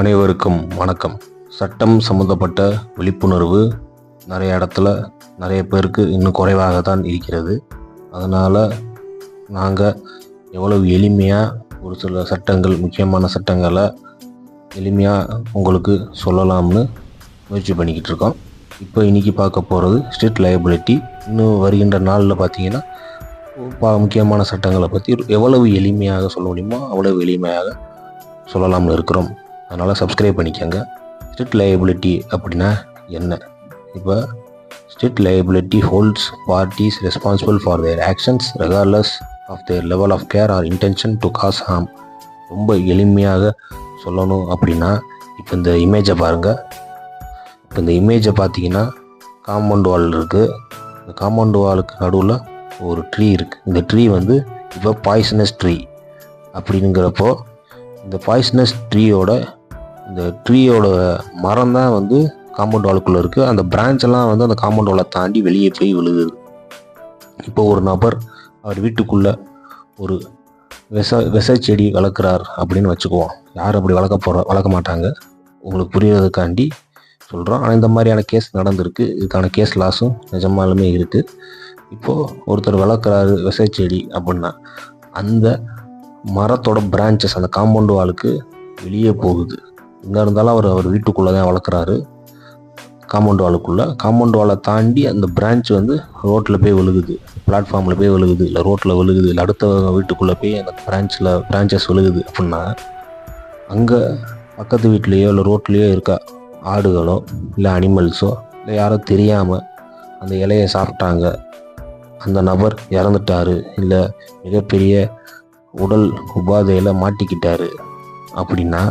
அனைவருக்கும் வணக்கம். சட்டம் சம்மந்தப்பட்ட விழிப்புணர்வு நிறைய இடத்துல நிறைய பேருக்கு இன்னும் குறைவாக தான் இருக்கிறது. அதனால் நாங்கள் எவ்வளவு எளிமையாக ஒரு சில சட்டங்கள் முக்கியமான சட்டங்களை எளிமையாக உங்களுக்கு சொல்லலாம்னு முயற்சி பண்ணிக்கிட்டு இருக்கோம். இப்போ இன்றைக்கி பார்க்க போகிறது ஸ்ட்ரீட் லயபிலிட்டி. இன்னும் வருகின்ற நாளில் பார்த்தீங்கன்னா பா முக்கியமான சட்டங்களை பற்றி எவ்வளவு எளிமையாக சொல்ல முடியுமோ அவ்வளவு எளிமையாக சொல்லலாம்னு இருக்கிறோம். அதனால் சப்ஸ்கிரைப் பண்ணிக்கோங்க. ஸ்ட்ரிட் லயபிலிட்டி அப்படின்னா என்ன? இப்போ strict liability holds parties responsible for their actions regardless of their level of care or intention to cause harm ரொம்ப எளிமையாக சொல்லணும் அப்படின்னா இப்போ இந்த இமேஜை பாருங்கள் இப்போ இந்த இமேஜை பார்த்தீங்கன்னா காம்பவுண்ட் வால் இருக்குது இந்த காம்பவுண்ட் வாலுக்கு நடுவில் ஒரு ட்ரீ இருக்குது இந்த ட்ரீ வந்து இப்போ பாய்சனஸ் ட்ரீ அப்படிங்கிறப்போ இந்த பாய்சனஸ் ட்ரீயோட இந்த ட்ரீயோட மரம் தான் வந்து காம்பவுண்ட் வாலுக்குள்ளே இருக்குது அந்த branch எல்லாம் வந்து அந்த காம்பவுண்ட் வாலை தாண்டி வெளியே போய் விழுகுது. இப்போ ஒரு நபர் அவர் வீட்டுக்குள்ளே ஒரு விச விச செடி வளர்க்குறார் அப்படின்னு வச்சுக்குவோம். யாரும் அப்படி வளர்க்க போகிற வளர்க்க மாட்டாங்க. உங்களுக்கு புரியறதுக்காண்டி சொல்கிறோம் ஆனால் இந்த மாதிரியான கேஸ் நடந்திருக்கு. இதுக்கான கேஸ் லாஸும் நிஜமாலுமே இருக்குது இப்போது ஒருத்தர் வளர்க்குறாரு விசை செடி அப்படின்னா அந்த மரத்தோட பிரான்ச்சஸ் அந்த காம்பவுண்ட் வாலுக்கு வெளியே போகுது. எங்கே இருந்தாலும் அவர் அவர் வீட்டுக்குள்ளே தான் வளர்க்குறாரு. காம்பவுண்ட் வாலுக்குள்ளே. காம்பவுண்ட் வாலை தாண்டி அந்த பிரான்ச் வந்து ரோட்டில் போய் விழுகுது. பிளாட்ஃபார்மில் போய் விழுகுது. இல்லை ரோட்டில் விழுகுது. இல்லை அடுத்த வீட்டுக்குள்ளே போய் அந்த பிரான்ச்சில் பிரான்ச்சஸ் விழுகுது அப்படின்னா அங்கே பக்கத்து வீட்லேயோ இல்லை ரோட்லேயோ இருக்க ஆடுகளோ இல்லை அனிமல்ஸோ இல்லை யாரோ தெரியாமல் அந்த இலையை சாப்பிட்டாங்க. அந்த நபர் இறந்துட்டாரு. இல்லை மிகப்பெரிய உடல் உபாதையில் மாட்டிக்கிட்டார். அப்படின்னா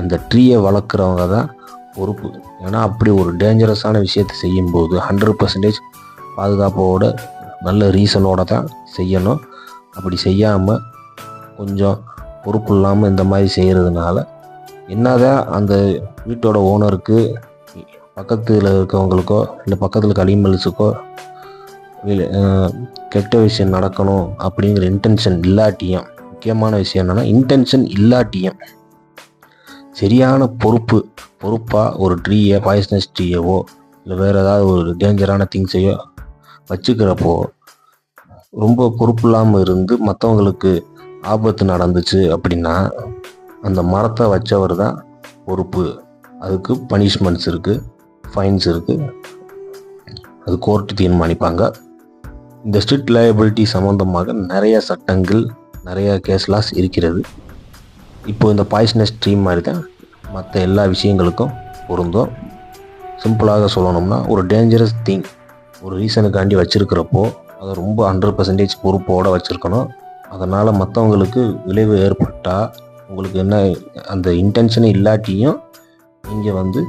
அந்த ட்ரீயை வளர்க்குறவங்க தான் பொறுப்பு. ஏன்னா அப்படி ஒரு டேஞ்சரஸான விஷயத்தை செய்யும்போது ஹண்ட்ரட் பர்சன்டேஜ் பாதுகாப்போட நல்ல ரீசனோட தான் செய்யணும். அப்படி செய்யாமல் கொஞ்சம் பொறுப்பு இல்லாமல் இந்த மாதிரி செய்கிறதுனால என்னதான் அந்த வீட்டோட ஓனருக்கு பக்கத்தில் இருக்கவங்களுக்கோ இல்லை பக்கத்தில் இருக்க கெட்ட விஷயம் நடக்கணும் அப்படிங்கிற இன்டென்ஷன் இல்லாட்டியும் முக்கியமான விஷயம் என்னென்னா இன்டென்ஷன் இல்லாட்டியும் சரியான பொறுப்பு பொறுப்பாக ஒரு ட்ரீயை பாய்சனஸ் ட்ரீயவோ இல்லை வேறு ஏதாவது ஒரு டேஞ்சரான திங்ஸையோ வச்சுக்கிறப்போ ரொம்ப பொறுப்பு இல்லாமல் இருந்து மற்றவங்களுக்கு ஆபத்து நடந்துச்சு அப்படின்னா அந்த மரத்தை வச்சவர் தான் பொறுப்பு. அதுக்கு பனிஷ்மெண்ட்ஸ் இருக்குது ஃபைன்ஸ் இருக்குது அது கோர்ட்டு தீர்மானிப்பாங்க. இந்த ஸ்ட்ரிட் லயபிலிட்டி சம்மந்தமாக நிறைய சட்டங்கள் நிறைய கேஸ்லாஸ் இருக்கிறது. இப்போ இந்த பாய்சனஸ் ஸ்ட்ரீம் மாதிரி தான் மற்ற எல்லா விஷயங்களுக்கும் பொருந்தும். சிம்பிளாக சொல்லணும்னா ஒரு டேஞ்சரஸ் திங் ஒரு ரீசனுக்காண்டி வச்சுருக்கிறப்போ அதை ரொம்ப ஹண்ட்ரட் பர்சன்டேஜ் பொறுப்போடு வச்சுருக்கணும். அதனால் மற்றவங்களுக்கு விளைவு ஏற்பட்டால் உங்களுக்கு என்ன அந்த இன்டென்ஷனே இல்லாட்டியும் நீங்கள் வந்து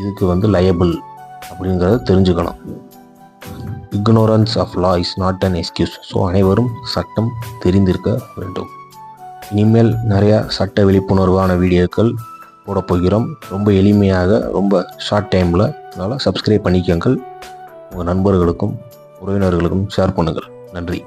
இதுக்கு வந்து லயபிள் அப்படிங்கிறத தெரிஞ்சுக்கணும். Ignorance of law is not an excuse so அனைவரும் சட்டம் தெரிந்திருக்க வேண்டும். இனிமேல் நிறையா சட்ட விழிப்புணர்வான வீடியோக்கள் போட போகிறோம் ரொம்ப எளிமையாக ரொம்ப ஷார்ட் டைமில் அதனால் சப்ஸ்கிரைப் பண்ணிக்கங்கள். உங்கள் நண்பர்களுக்கும் உறவினர்களுக்கும் ஷேர் பண்ணுங்கள். நன்றி.